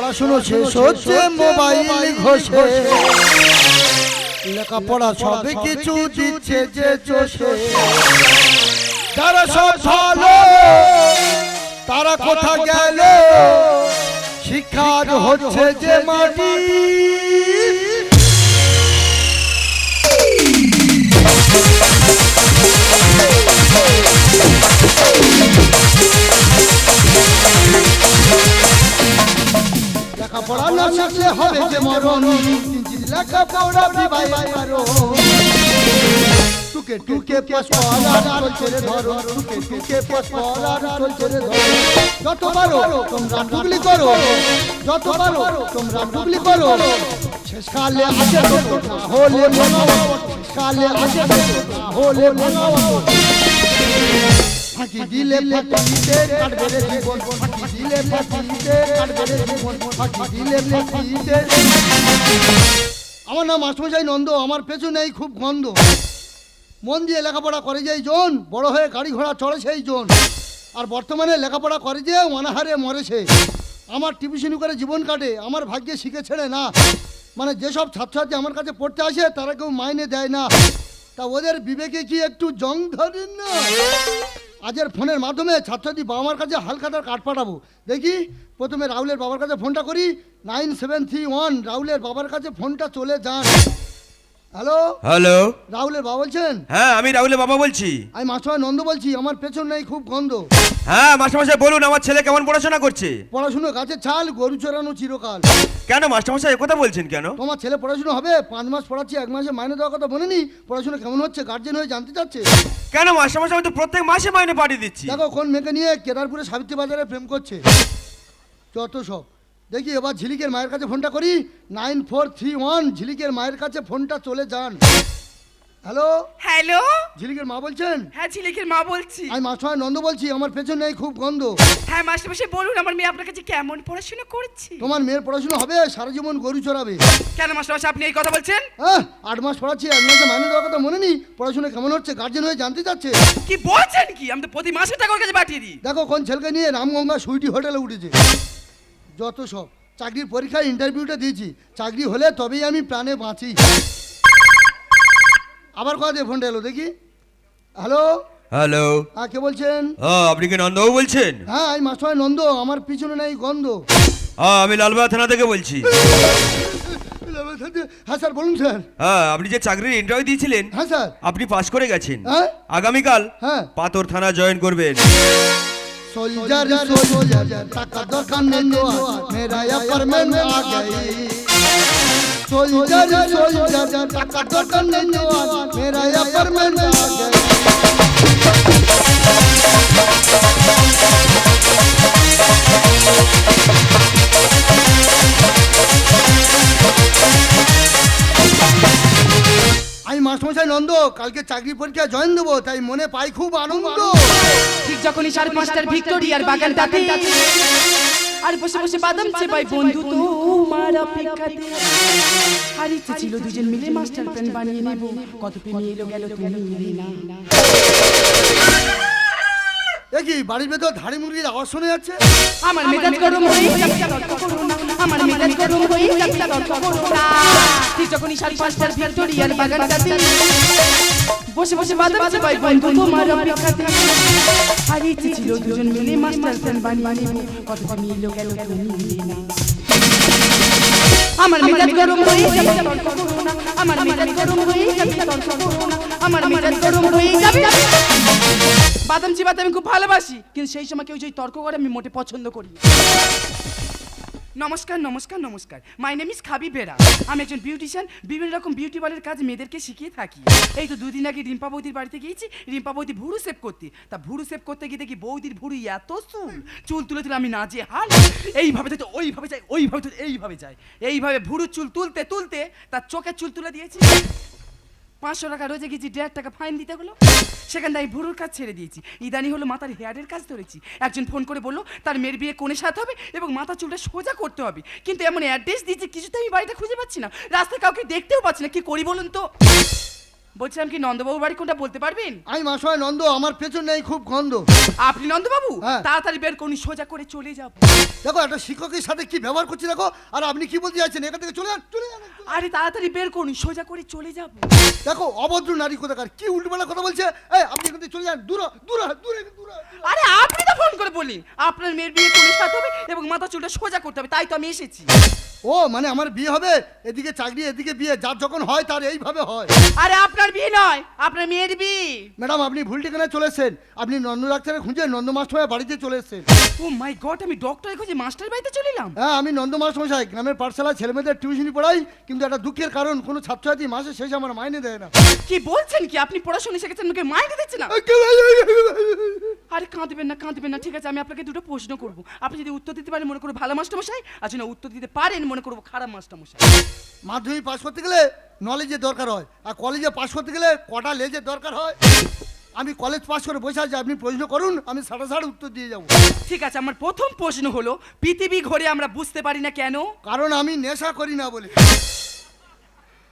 পড়াশুনো শেষ হচ্ছে মোবাইল ঘষে। লেখাপড়া সবে কিছু দিচ্ছে যে চষে। যারা সব ভালো তারা কোথা গেল? শিক্ষার হচ্ছে যে মাটি। লেখাপড়া না শিখলে হবে যে মরণ লেখাপড়া বিবাহ কারণ টুকে টুকে পাস করার চলছে রে ধরো। টুকে টুকে পাস করার চলছে রে ধরো। যত পারো তোমরা টুকলি করো। যত পারো তোমরা টুকলি করো। শেষকালে না হলে মনাও শেষকালে না হলে মনাও ফাঁকি দিলে ফাঁকিতে জীবন। ফাঁকি দিলে ফাঁকিতে জীবন। ফাঁকি দিলে ফাঁকিতে আমার নাম মাস্টারমশাই নন্দ, আমার পেছনেই খুব গন্ধ। মন দিয়ে লেখাপড়া করে যেই জন, বড় হয়ে গাড়ি ঘোড়া চড়ে সেই জন। আর বর্তমানে লেখাপড়া করে যে অনাহারে মরেছে আমার টিউশনি করে জীবন কাটে, আমার ভাগ্যে শিখে ছেড়ে না। মানে যেসব ছাত্রছাত্রী আমার কাছে পড়তে আসে, তারা কেউ মাইনে দেয় না। তা ওদের বিবেকে কি একটু জং ধরেন না? আজের ফোনের মাধ্যমে ছাত্রছাত্রী বাবা মার কাছে হালখাতার কার্ড পাঠাবো। দেখি প্রথমে রাহুলের বাবার কাছে ফোনটা করি। নাইন সেভেন থ্রি ওয়ান রাহুলের বাবার কাছে ফোনটা চলে যান। হ্যালো? হ্যালো? রাহুলের বাবা বলছেন? হ্যাঁ আমি রাহুলের বাবা বলছি। আমি মাস্টার নন্দ বলছি আমার পেছন নেই খুব গন্ধ। হ্যাঁ মাস্টারমশাই বলুন আমার ছেলে কেমন পড়াশোনা করছে? পড়াশুনো গাছের ছাল গরু চড়ানো চিরকাল। কেন মাস্টারমশাই কথা বলছেন কেন? তোমার ছেলে পড়াশুনো হবে পাঁচ মাস পড়াচ্ছি এক মাসে মাইনে দেওয়ার কথা বলেনি পড়াশুনো কেমন হচ্ছে গার্জেন হয়ে জানতে চাচ্ছে? কেন মাস্টারমশাই আমি তো প্রত্যেক মাসে মাইনে পাঠিয়ে দিচ্ছি। দেখো কোন মেয়েকে নিয়ে কেদারপুরে সাবিত্রী বাজারে প্রেম করছে। যত সব। দেখি এবার ঝিলিকের মায়ের কাছে ফোনটা করি নাইন ফোর থ্রি ওয়ান ঝিলিকের মায়ের কাছে ফোনটা চলে যান। হ্যালো? হ্যালো? ঝিলিকের মা বলছেন? হ্যাঁ ঝিলিকের মা বলছি। আমি মাস্টার নন্দ বলছি আমার পেছন খুব গন্ধ। হ্যাঁ মাস্টারমশাই বলুন আমার মেয়ে আপনার কাছে কেমন পড়াশোনা করছে? তোমার মেয়ের পড়াশুনো হবে সারা জীবন গরু চড়াবে। কেন মাস্টারমশাই আপনি এই কথা বলছেন? হ্যাঁ আট মাস পড়াচ্ছি এক মাসে মাইনে দেওয়ার কথা মনে নেই। পড়াশোনা কেমন হচ্ছে গার্জেন হয়ে জানতে চাচ্ছে? কি বলছেন কি? আমি তো প্রতি মাসে টাকা ওর কাছে পাঠিয়ে দিই। দেখো কোন ছেলেকে নিয়ে রামগঙ্গা সুইটি হোটেলে উঠেছে। যত সব। চাকরির পরীক্ষায় ইন্টারভিউটা দিয়েছি। চাকরি হলে তবেই আমি প্রাণে বাঁচি। আবার কথা দিয়ে ফোনটা এলো? দেখি। হ্যালো? হ্যালো। হ্যাঁ কে বলছেন? হ্যাঁ আপনি কি নন্দবাবু বলছেন? হ্যাঁ আমি মাস্টার নন্দ আমার পিছনে নাই গন্ধ। হ্যাঁ আমি লালবাগ থানা থেকে বলছি। হ্যাঁ স্যার বলুন স্যার। হ্যাঁ আপনি যে চাকরির ইন্টারভিউ দিয়েছিলেন হ্যাঁ স্যার। আপনি পাস করে গেছেন। হ্যাঁ। আগামীকাল হ্যাঁ। পাথর থানা জয়েন করবেন। সোলজার সোলজার টাকা দরকার নেই মেরা অ্যাপার্টমেন্ট আ গই Tota আমি মাস্টমশাই নন্দ, কালকে চাকরি পরীক্ষা জয়েন দেবো, তাই মনে পাই খুব আনন্দ। ঠিক যখনই সাড়ে পাঁচটার ভিক্টোরিয়ার বাগান আর বসে বসে বাদাম চেপাই বন্ধু তোমার অপেক্ষাতে আর ইচ্ছে ছিল দুজন মিলে মাস্টার প্ল্যান বানিয়ে নেব। কত প্রেমী এলো গেল তুমি এলে না। দেখি বাড়ির ভেতর ধাড়ি মুরগির আওয়াজ শোনা যাচ্ছে? আমার মেজাজ গরম হয়ে না। আমার মেজাজ গরম হয়ে না। ঠিক যখনই সাড়ে পাঁচটার ভিক্টোরিয়ার বাগানটাতে বসে বসে বাদাম চেপাই বন্ধু তোমার অপেক্ষাতে আর ইচ্ছে ছিল দুজন মিলে মাস্টার প্ল্যান বানিয়ে নেব। কত প্রেমী এলো গেল তুমি এলে না। আমার মেজাজ গরম হয়ে যাবে তর্ক করো না। আমার মেজাজ গরম হয়ে যাবে তর্ক করো না। আমার মেজাজ গরম হয়ে যাবে। বাদাম চিবাতে আমি খুব ভালোবাসি কিন্তু সেই সময় কেউ যদি তর্ক করে আমি মোটে পছন্দ করি। নমস্কার নমস্কার নমস্কার। মাই নেম ইস খাবি বেরা। আমি একজন বিউটিশিয়ান বিভিন্ন রকম বিউটি পার্লারের কাজ মেয়েদেরকে শিখিয়ে থাকি। এই তো দুদিন আগে রিম্পা বৌদির বাড়িতে গিয়েছি। রিম্পা বৌদি ভুরু সেভ করতে। তা ভুরু সেভ করতে গিয়ে দেখি বৌদির ভুরু এত চুল। চুল তুলে তুলে আমি না যে হাল। এইভাবে তো, ওইভাবে যাই, ওইভাবে তো, এইভাবে যাই। এইভাবে ভুরু চুল তুলতে তুলতে তার চোখের চুল তুলে দিয়েছি। পাঁচশো টাকা রোজে গেছি, দেড় টাকা ফাইন দিতে হলো। সেখানে আমি ভুরুর কাজ ছেড়ে দিয়েছি। ইদানি হলো মাথার হেয়ারের কাজ ধরেছি। একজন ফোন করে বলল, তার মেয়ের বিয়ে কোণে সাথে হবে এবং মাথা চুলটা সোজা করতে হবে। কিন্তু এমন অ্যাড্রেস দিয়েছি কিছুতে আমি বাড়িটা খুঁজে পাচ্ছি না। রাস্তায় কাউকে দেখতেও পাচ্ছি না। কি করি বলুন তো? বলছিলাম কি নন্দবাবুর বাড়ি কোনটা বলতে পারবেন? আমি মাসময় নন্দ আমার পেছন নেই খুব গন্ধ। আপনি নন্দবাবু? হ্যাঁ। তাড়াতাড়ি বের করুন সোজা করে চলে যাব। দেখো একটা শিক্ষকের সাথে কি ব্যবহার করছি দেখো আর আপনি কি বলতে যাচ্ছেন এখান থেকে চলে যান চলে যান আরে তাড়াতাড়ি বের করুন সোজা করে চলে যাব। দেখো অভদ্র নারী কোথাকার কি উল্টোপাল্টা কথা বলছে? এই আপনি এখান থেকে চলে যান দূর হ, দূর হ, দূরে দূরে আরে আপনি তো ফোন করে বললেন আপনার মেয়ের বিয়ে করে সাথে হবে এবং মাথা চুলটা সোজা করতে হবে তাই তো আমি এসেছি। ও মানে আমার বিয়ে হবে এদিকে চাকরি এদিকে বিয়ে যার যখন হয় তার এইভাবে হয়। আরে আপনার বিয়ে নয় আপনার মেয়ের বিয়ে। ম্যাডাম আপনি ভুল ঠিকানায় চলে এসেছেন। আপনি নন্দ ডাক্তারের খুঁজে নন্দ মাস্টারের বাড়িতে চলে এসেছেন। ও মাই গড আমি ডক্টর খুঁজে মাস্টার বাড়িতে চলে এলাম হ্যাঁ আমি নন্দ মাস্টারমশাই গ্রামের পাঠশালায় ছেলেমেয়েদের টিউশনি পড়াই কিন্তু একটা দুঃখের কারণ কোনো ছাত্রছাত্রী মাসে শেষে আমার মাইনে দেয় না। কি বলছেন কি? আপনি পড়াশোনা শিখেছেন ওকে মাইনে দিচ্ছে না। আরে কাঁদবেন না কাঁদবেন না ঠিক আছে আমি আপনাকে দুটো প্রশ্ন করব। আপনি যদি উত্তর দিতে পারেন মনে করব ভালো মাস্টারমশাই আর যদি না উত্তর দিতে পারেন মনে করব খারাপ মাস্টারমশাই। মাধ্যমিক পাশ করতে গেলে নলেজের দরকার হয় আর কলেজে পাশ করতে গেলে কটা লেজের দরকার হয়? আমি কলেজ পাস করে বসে আছি আপনি প্রশ্ন করুন আমি সাড়ে সাড়ে উত্তর দিয়ে যাব। ঠিক আছে আমার প্রথম প্রশ্ন হলো পৃথিবী ঘোরে আমরা বুঝতে পারি না কেন? কারণ আমি নেশা করি না বলে।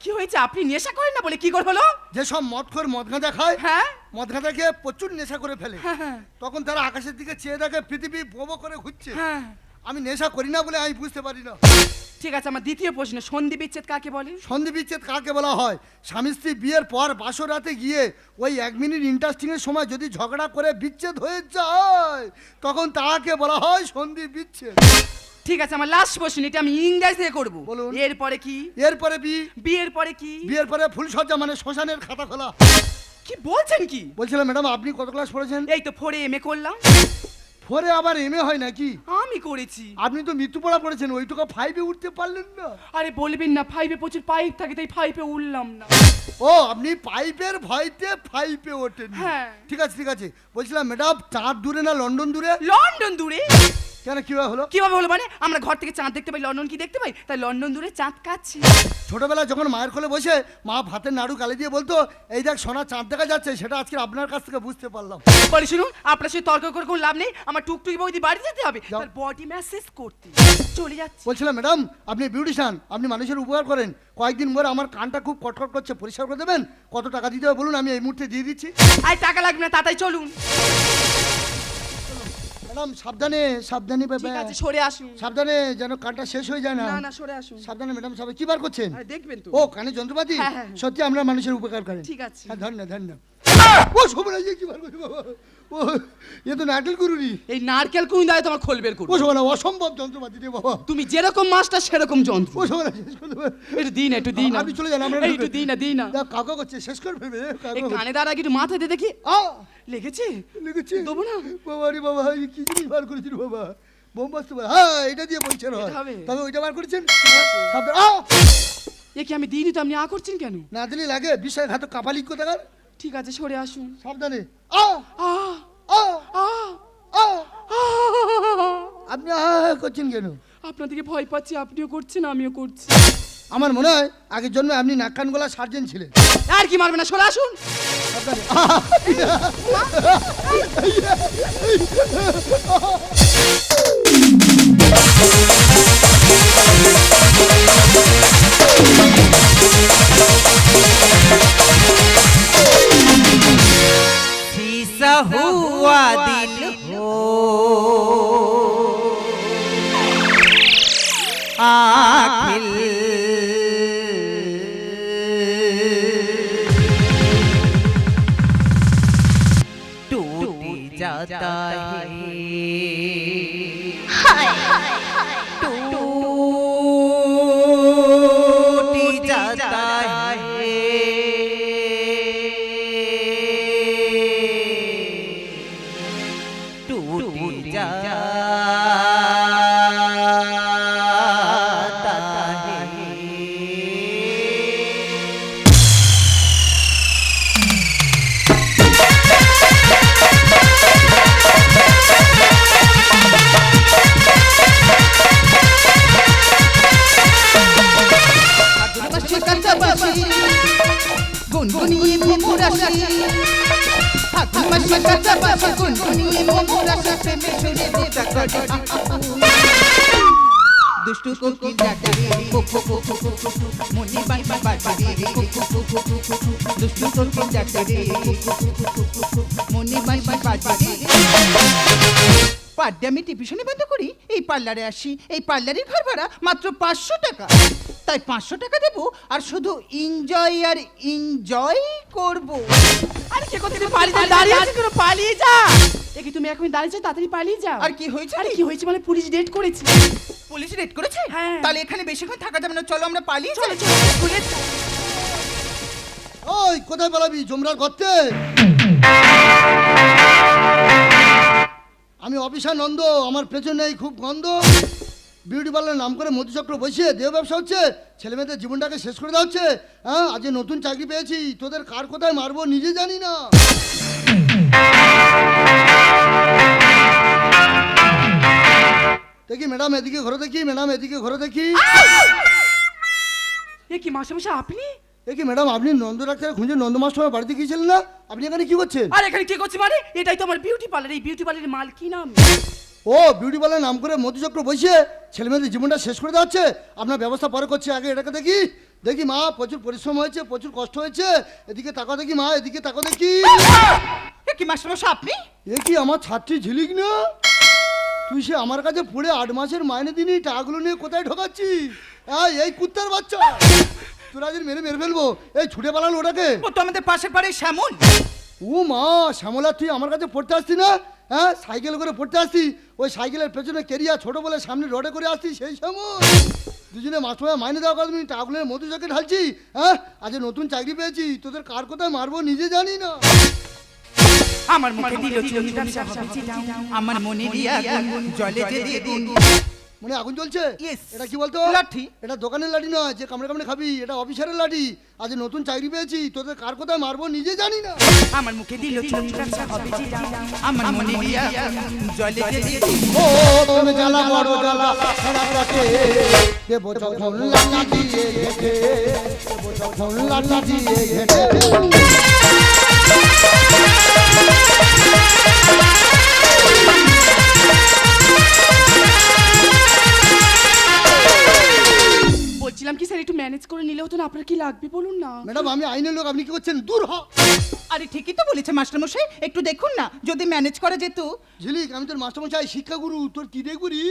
কি হয়েছে? আপনি নেশা করেন না বলে কি করে হলো? যেসব মদ খোর মদ গাঁজা খায় হ্যাঁ? মদ গাঁজা খেয়ে প্রচুর নেশা করে ফেলে। হ্যাঁ, হ্যাঁ। তখন তারা আকাশের দিকে চেয়ে দেখে পৃথিবী বোবো করে ঘুরছে। হ্যাঁ। আমি নেশা করি না বলে আমি বুঝতে পারি না। ঠিক আছে আমার দ্বিতীয় প্রশ্ন সন্ধি বিচ্ছেদ কাকে বলে? সন্ধি বিচ্ছেদ কাকে বলা হয়? স্বামী স্ত্রী বিয়ের পর বাসর রাতে গিয়ে ওই এক মিনিট ইন্টারেস্টিং এর সময় যদি ঝগড়া করে বিচ্ছেদ হয়ে যায় তখন তাকে বলা হয় সন্ধি বিচ্ছেদ। ঠিক আছে আমার লাস্ট প্রশ্ন এটা আমি ইংরেজিতে করব। বলুন। এরপরে কি? এরপরে বি। বিয়ের পরে কি? বিয়ের পরে ফুলসজ্জা মানে শ্মশানের খাতা খোলা। কি বলছেন কি? বলছিলাম ম্যাডাম আপনি কত ক্লাস পড়েছেন? এই তো ফোরে এম এ করলাম। ফোরে আবার এম এ হয় নাকি? আমি করেছি। আপনি তো মৃত্যু পড়া পড়েছেন ওইটুকু ফাইভে উঠতে পারলেন না। আরে বলবেন না ফাইভে প্রচুর পাইপ থাকে তাই ফাইভে উঠলাম না। ও আপনি পাইপের ভয়তে ফাইভে ওঠেন হ্যাঁ। ঠিক আছে ঠিক আছে। বলছিলাম ম্যাডাম চাঁদ দূরে না লন্ডন দূরে? লন্ডন দূরে? কেন কীভাবে হলো? কীভাবে হলো মানে? আমরা ঘর থেকে চাঁদ দেখতে পাই লন্ডন কি দেখতে পাই? তাই লন্ডন দূরে চাঁদ কাচ্ছি ছোটবেলায় যখন মায়ের কোলে বসে মা ভাতের নাড়ু গালে দিয়ে বলতো এই দেখ সোনা চাঁদ দেখা যাচ্ছে সেটা আজকে আপনার কাছ থেকে বুঝতে পারলাম। বলি শুনুন আপনার সাথে তর্ক করে কোনো লাভ নেই আমার টুকটুকি বৌদি বাড়ি যেতে হবে যাও। তার বডি ম্যাসেজ করতে। চলে যাচ্ছে। বলছিলাম ম্যাডাম আপনি বিউটিশিয়ান আপনি মানুষের উপকার করেন। কয়েকদিন পরে আমার কানটা খুব কটকট করছে পরিষ্কার করে দেবেন? কত টাকা দিতে হবে বলুন আমি এই মুহূর্তে দিয়ে দিচ্ছি। আর টাকা লাগবে না তাড়াতাড়ি চলুন। ম্যাডাম সাবধানে সাবধানে ঠিক আছে সরে আসুন। সাবধানে যেন কানটা শেষ হয়ে যায় না। না না সরে আসুন। সাবধানে ম্যাডাম সবাই কি বার করছেন? দেখবেন তো। ও কানে যন্ত্রপাতি? হ্যাঁ, হ্যাঁ, হ্যাঁ। সত্যি আমরা মানুষের উপকার করেন। ঠিক আছে। হ্যাঁ ধন্য ধন্য ও শোভনা কি বার করছে বাবা। ও এ তো নারকেল গুরুরি এই নারকেল কুই দেয় তোমার খোলবের করব। ও শোভনা অসম্ভব যন্ত্রপাতি রে বাবা। তুমি যেরকম মাস্টার সেরকম যন্ত্র। ও শোভনা শেষ করে একটু দিন একটু দিন আপনি চলে যান আমরা একটু দিন না দিন না। দেখ কাকা করছে শেষ করে ফেলবে। এই কানে দাঁড়া একটু মাথা দিয়ে দেখি। আ লেগেছে? লেগেছে। দেবো না? বাবা রে বাবা এই কি জিনিস বার করেছিল বাবা। বোমবাস্ত বলে হ্যাঁ এটা দিয়ে হবে। তবে ওইটা বার করেছেন? এ কি আমি দিইনি তো আপনি আ করছেন কেন? না দিলে লাগে। বিষয় ঘাত কাপালিক কোথাকার? ঠিক আছে সরে আসুন। সাবধানে। আ আ আ। আপনি আ করছেন কেন? আপনাদেরকে ভয় পাচ্ছি আপনিও করছেন আমিও করছি। আমার মনে হয় আগের জন্য আপনি নাকান গোলা গলা সার্জেন ছিলেন আর কি মারবে না সরে আসুন সাবধানে গুনগুনিয়ে ভোমর আসে আকাশে কাছাকাছি গুনগুনিয়ে ভোমর আসে প্রেমে সুরে দিতা করে দুষ্টু কোকিল ডাকে রে কু কু কু কু কু কু কু। মনে বাঁশি বাজে রে কু কু কু কু কু কু কু। দুষ্টু কোকিল ডাকে রে কু কু কু কু কু কু কু। বাঁশি পাড্ডে আমি টিভিশনে বন্ধ করি এই পার্লারে আসি এই পার্লারের ঘর ভাড়া মাত্র পাঁচশো টাকা। তাই পাঁচশো টাকা দেবো আর শুধু এনজয় আর এনজয় করব। আরে কে কোথায় পালিয়ে যা দাঁড়িয়ে আছে কেন? পালিয়ে যা। দেখি তুমি এখন দাঁড়িয়ে যাও তাড়াতাড়ি পালিয়ে যাও। আর কি হয়েছে আরে? কি? হয়েছে মানে পুলিশ ডেট করেছে। পুলিশ রেড করেছে? হ্যাঁ। তাহলে এখানে বেশিক্ষণ থাকা যাবে না চলো আমরা পালিয়ে চলো চলো পুলিশ ওই কোথায় পালাবি? জমরার গর্তে আমি অফিসার নন্দ, আমার পেছনেই খুব গন্ধ। বিউটি পার্লার নাম করে মধুচক্র বসিয়ে দেহ ব্যবসা হচ্ছে, ছেলে মেয়েদের জীবনটাকে শেষ করে দেওয়া হচ্ছে। হ্যাঁ আজ নতুন চাকরি পেয়েছি, তোদের কার কোথায় মারবো নিজে জানি না। দেখি ম্যাডাম এদিকে ঘরে দেখি, ম্যাডাম এদিকে ঘরে দেখি। এ কি মাসে আপনি? দেখি ম্যাডাম আপনি নন্দ ডাক্তার খুঁজে নন্দ মাস্টার বাড়িতে গিয়েছিলেন না? আপনি এখানে কি করছেন? আর এখানে কি করছি মানে? এটাই তো আমার বিউটি পার্লার এই বিউটি পার্লারের মাল কি নাম? ও বিউটি পার্লার নাম করে মধুচক্র বসিয়ে ছেলেমেয়েদের জীবনটা শেষ করে দেওয়া হচ্ছে। আপনার ব্যবস্থা পরে করছে আগে এটাকে দেখি। দেখি মা প্রচুর পরিশ্রম হয়েছে প্রচুর কষ্ট হয়েছে। এদিকে তাকাও দেখি মা এদিকে তাকাও দেখি। এ কি মাস্টারমশাই আপনি? এ কি আমার ছাত্রী ঝিলিক না? তুই সে আমার কাছে পড়ে আট মাসের মাইনে দিনই টাকাগুলো নিয়ে কোথায় ঢোকাচ্ছি হ্যাঁ এই কুত্তার বাচ্চা! আজ মেরে মেরে ফেলব। এই ছুটে পালালো ওটাকে। ও তো আমাদের পাশের বাড়ির শ্যামল। ও মা শ্যামলা তুই আমার কাছে পড়তে আসছি না? হ্যাঁ সাইকেল করে পড়তে আসছি ওই সাইকেলের পেছনে কেরিয়া ছোট বলে সামনে রোডে করে আসছি সেই শ্যামল। দুজনে মাস্টার মাইনে দেওয়া কথা তুমি টাকুলের মধু চোখে ঢালছি হ্যাঁ? আজ নতুন চাকরি পেয়েছি তোদের কার কোথায় মারবো নিজে জানি না। আমার মুখে দিল চিটাও। আমার মনে দিয়া জলে যে মানে আগুন জ্বলছে. এটা কি বলতো? লাঠি। এটা দোকানের লাঠি নয় যে কামড়ে কামড়ে খাবি এটা অফিসারের লাঠি। আজ নতুন চাকরি পেয়েছি তোদের কার কোথায় মারবো নিজে জানি না। আমার মুখে দিল। আমার মনে জলে ও তুমি জ্বালা বড় জ্বালা সারা পথে দেব যখন লাঠি দিয়ে ঘেটে দেব যখন লাঠি দিয়ে ঘেটে স্যার একটু ম্যানেজ করে নিলে হতো না আপনার কি লাগবে বলুন না? ম্যাডাম আমি আইনের লোক আপনি কি করছেন? দূর হ। আরে ঠিকই তো বলেছে মাস্টারমশাই একটু দেখুন না যদি ম্যানেজ করা যেত ঝিলিক আমি তোর মাস্টারমশাই শিক্ষাগুরু তোর কি রে গুরি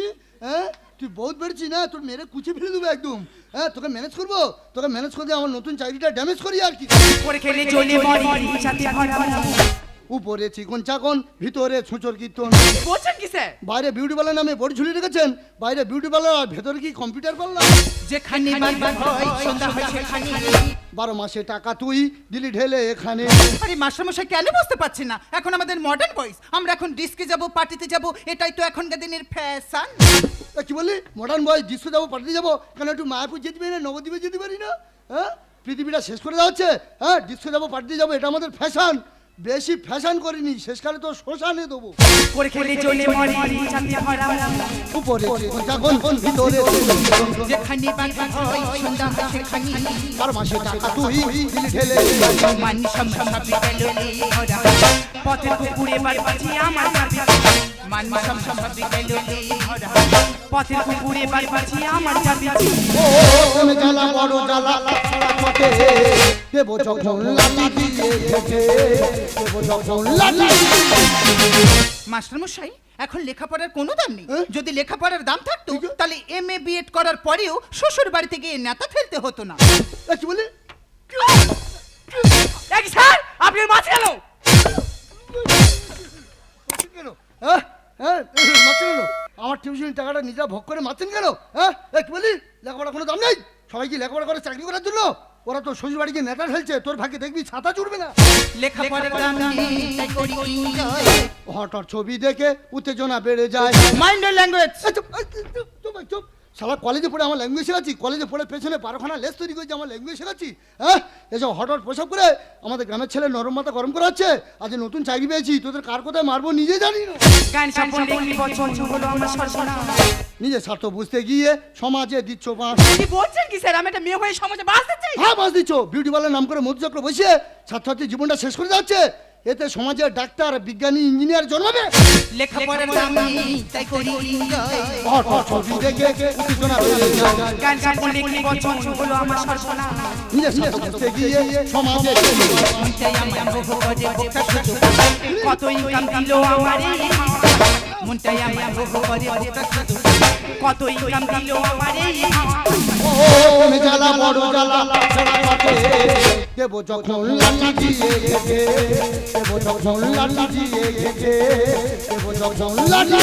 হ্যাঁ? তুই বহুত বেড়েছি না তোর মেরে কুচে ফেলে দেবো একদম। হ্যাঁ তোকে ম্যানেজ করব? তোকে ম্যানেজ করে আমার নতুন চাকরিটা ড্যামেজ করি আর কি। করে খেলে চলে মরি সাথে ভরা উপরে চিকন চাকন ভিতরে ছুঁচোর কীর্তন। বলছেন কি স্যার? বাইরে বিউটি পার্লার নামে বড়ি ঝুলিয়ে রেখেছেন। বাইরে বিউটি পার্লার আর ভেতরে কি কম্পিউটার পার্লার যেখানে বারবার হয় সন্ধ্যা হয় সেখানে। বারো মাসে টাকা তুই দিলি ঢেলে এখানে। আরে মাস্টারমশাই কেন বুঝতে পারছি না? এখন আমাদের মডার্ন বয়েস আমরা এখন ডিস্কে যাব পার্টিতে যাব এটাই তো এখনকার দিনের ফ্যাশন কি বললি? মডার্ন বয় ডিস্কো যাব পাঠিয়ে যাব কেন একটু মায়াপুর যেতে পারি না নবদ্বীপে যেতে পারি না? হ্যাঁ? পৃথিবীটা শেষ করে দেওয়া হচ্ছে। হ্যাঁ? ডিস্কো যাব পাঠিয়ে যাব এটা আমাদের ফ্যাশন বেশি ফ্যাশন করিনি শেষকালে তো শ্মশানে দেবো। করে খেলে চলে মরি সাথে ভরা উপরে চাকন ভিতরে। যেখানে হয় সেখানে বারো মাসে টাকা তুই দিলি ঢেলে মান ভরা পথের কুকুরে বাড়ি বাজি আমার ভরা পথের কুকুরে বাড়ি বাজি আমার চাবি ও তুমি জ্বালা বড় জ্বালা সারা পথে। দেবো যখন লাঠি দিয়ে ঘেটে দেবো যখন লাঠি মাস্টারমশাই এখন লেখাপড়ার কোনো দাম নেই। হ্যাঁ? যদি লেখাপড়ার দাম থাকতো তাহলে এম এ বিএড করার পরেও শ্বশুর বাড়িতে গিয়ে নেতা ফেলতে হতো না। কি বলি স্যার আপনি মাছ কেন হ্যাঁ? হ্যাঁ মারছেন কেন? আমার টিউশন টাকাটা নিজেরা ভোগ করে মারছেন কেন? হ্যাঁ কি বলি? লেখাপড়া কোনো দাম নেই। সবাই কি লেখাপড়া করে চাকরি করার জন্য? ওরা তো শ্বশুর গিয়ে নেতা ফেলছে তোর ভাগ্যে দেখবি ছাতা চুড়বে না। হঠাৎ ছবি দেখে উত্তেজনা বেড়ে যায়। মাইন্ড your শালা কলেজে পড়ে আমার ল্যাঙ্গুয়েজ শেখাচ্ছি কলেজে পড়ে পেছনে বারোখানা লেস তৈরি করেছি আমার ল্যাঙ্গুয়েজ শেখাচ্ছি হ্যাঁ এসব হঠাৎ প্রসব করে আমাদের গ্রামের ছেলে নরম মাথা গরম করা হচ্ছে আজ নতুন চাকরি পেয়েছি তোদের কার কোথায় মারবো নিজে জানি না নিজের স্বার্থ বুঝতে গিয়ে সমাজে দিচ্ছ বাঁশ বলছেন কি স্যার আমি একটা মেয়ে হয়ে সমাজে হ্যাঁ বাস দিচ্ছ বিউটি পার্লার নাম করে মধুচক্র বসিয়ে ছাত্রছাত্রীর জীবনটা শেষ করে যাচ্ছে এতে সমাজের ডাক্তার বিজ্ঞানী ইঞ্জিনিয়ার জন্মাবে লেখাপড়ার আমি তাই করি enjoy। হট হট ছবি দেখে উত্তেজনা বেড়ে যায়। গান গান করলে কি বচন হলো আমার সর্বনাশ নিজের সাথে গিয়ে সমাজে মনটাই আমার মোহ করে বোকা কত ইনকাম দিল আমার। মনটাই আমার মোহ করে কত ইনকাম দিল আমার ও তুমি জ্বালা বড় জ্বালা ছেড়া কাটে দেব যখন লাঠি দিয়ে গেছে দেব যখন লাঠি দিয়ে গেছে দেব যখন লাঠি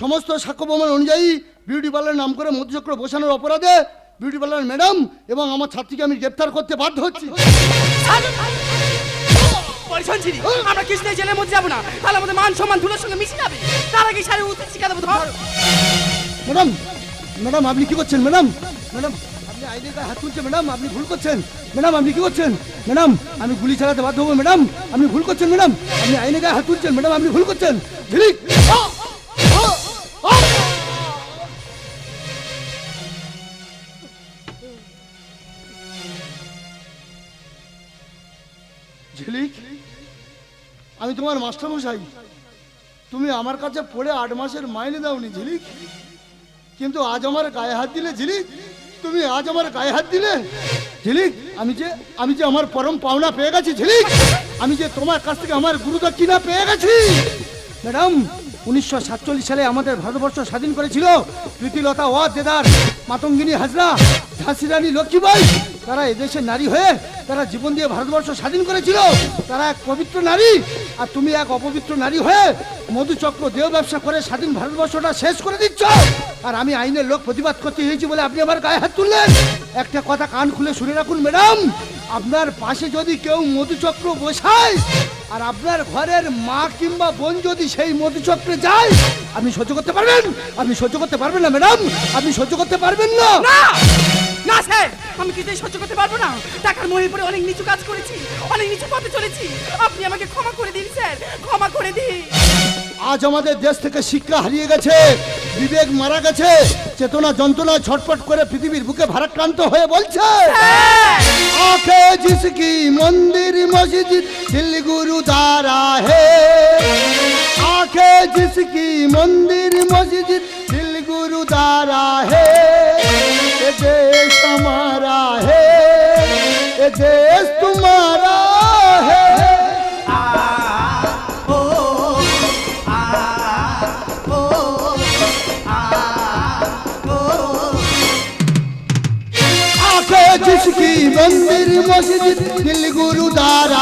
সমস্ত সাক্ষ্য প্রমাণ অনুযায়ী বিউটি পার্লার নাম করে মধুচক্র বসানোর অপরাধে বিউটি পার্লার ম্যাডাম এবং আমার ছাত্রীকে আমি গ্রেপ্তার করতে বাধ্য হচ্ছি। বল শুনছিলি আমরা কৃষ্ণের জেলের মধ্যে যাব না। তাহলে আমাদের মান সম্মান ধুলোর সঙ্গে মিশে যাবে। তার আগে সারে উচিত শিখা দেবো ম্যাডাম ম্যাডাম, আপনি কি করছেন, ম্যাডাম? ম্যাডাম, আপনি আইনের গায়ে হাত তুলছেন, ম্যাডাম, আপনি ভুল করছেন। ম্যাডাম, আপনি কি করছেন? ম্যাডাম, আমি গুলি চালাতে বাধ্য হব, ম্যাডাম। আপনি ভুল করছেন, ম্যাডাম। আপনি আইনের গায়ে হাত তুলছেন, ম্যাডাম, আপনি ভুল করছেন। ঝিলিক ঝিলিক, আমি তোমার মাস্টারমশাই। তুমি আমার কাছে পড়ে আট মাসের মাইনে দাওনি ঝিলিক। কিন্তু আজ আমার গায়ে হাত দিলে ঝিলিক? তুমি আজ আমার গায়ে হাত দিলে? ঝিলিক, আমি যে আমি যে আমার পরম পাওনা পেয়ে গেছি ঝিলিক, আমি যে তোমার কাছ থেকে আমার গুরুদক্ষিণা পেয়ে গেছি। ম্যাডাম, উনিশশো সাতচল্লিশ সালে আমাদের ভারতবর্ষ স্বাধীন করেছিল প্রীতিলতা ওয়া দেদার, মাতঙ্গিনী হাজরা ঝাঁসি রানী লক্ষ্মীবাই তারা এদেশের নারী হয়ে তারা জীবন দিয়ে ভারতবর্ষ স্বাধীন করেছিল। তারা এক পবিত্র নারী। আর তুমি এক অপবিত্র নারী হয়ে মধুচক্র দেহ ব্যবসা করে স্বাধীন ভারতবর্ষটা শেষ করে দিচ্ছ। আর আমি আইনের লোক প্রতিবাদ করতে হয়েছি বলে আপনি আমার গায়ে হাত তুললেন। একটা কথা কান খুলে শুনে রাখুন, ম্যাডাম। আপনার পাশে যদি কেউ মধুচক্র বসায়, আর আপনার ঘরের মা কিংবা বোন যদি সেই মধুচক্রে যায়, আপনি সহ্য করতে পারবেন? আপনি সহ্য করতে পারবেন না, ম্যাডাম? আপনি সহ্য করতে পারবেন না! না না স্যার আমি কিছুই সহ্য করতে পারবো না টাকার মোহে পড়ে অনেক নিচু কাজ করেছি অনেক নিচু পথে চলেছি আপনি আমাকে ক্ষমা করে দিন স্যার ক্ষমা করে দিন আজ আমাদের দেশ থেকে শিক্ষা হারিয়ে গেছে বিবেক মারা গেছে চেতনা যন্ত্রণা ছটফট করে পৃথিবীর বুকে ভারাক্রান্ত হয়ে বলছে आंखें जिसकी मंदिर मस्जिद दिल गुरुद्वारा है आंखें जिसकी मंदिर मस्जिद दिल गुरुद्वारा है ये देश हमारा है ये देश तुम्हारा है। जिसकी मंदिर मस्जिद दिल गुरुद्वारा आँखें जिसकी मंदिर मस्जिद दिल गुरुद्वारा